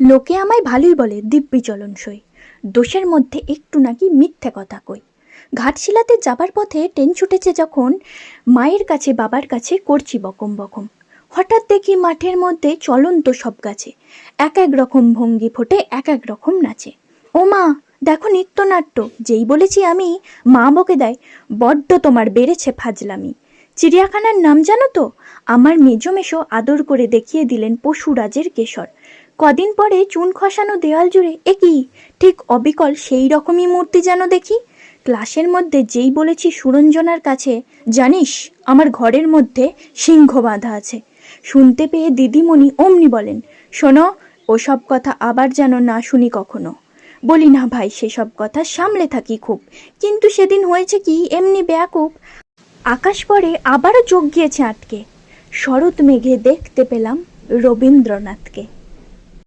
লোকে আমায় ভালোই বলে, দিব্যি চলনসই দোষের মধ্যে একটু নাকি মিথ্যে কথা কই। ঘাটশিলাতে যাবার পথে ট্রেন ছুটেছে যখন মায়ের কাছে, বাবার কাছে করছি বকম বকম। হঠাৎ দেখি মাঠের মধ্যে চলন্ত সব গাছে। এক এক রকম ভঙ্গি ফোটে, এক এক রকম নাচে। ও মা, দেখো নিত্যনাট্য, যেই বলেছি আমি, মা বকে দেয়, বড্ড তোমার বেড়েছে ফাজলামি। চিড়িয়াখানার নাম জানো তো? আমার মেজো মেশো আদর করে দেখিয়ে দিলেন পশুরাজের কেশর। কদিন পরে চুন খসানো দেওয়াল জুড়ে এ কি? ঠিক অবিকল সেই রকমই মূর্তি যেন দেখি। ক্লাসের মধ্যে যেই বলেছি সুরঞ্জনার কাছে, জানিস, আমার ঘরের মধ্যে সিংহ বাঁধা আছে। শুনতে পেয়ে দিদিমণি অমনি বলেন, শোনো, ওসব কথা আবার যেন না শুনি কখনো। বলি, না ভাই, সেসব কথা সামলে থাকি খুব। কিন্তু সেদিন হয়েছে কি, এমনি ব্যাকুপ আকাশ পরে আবারও চোখ গিয়েছে আটকে। শরৎ মেঘে দেখতে পেলাম রবীন্দ্রনাথকে।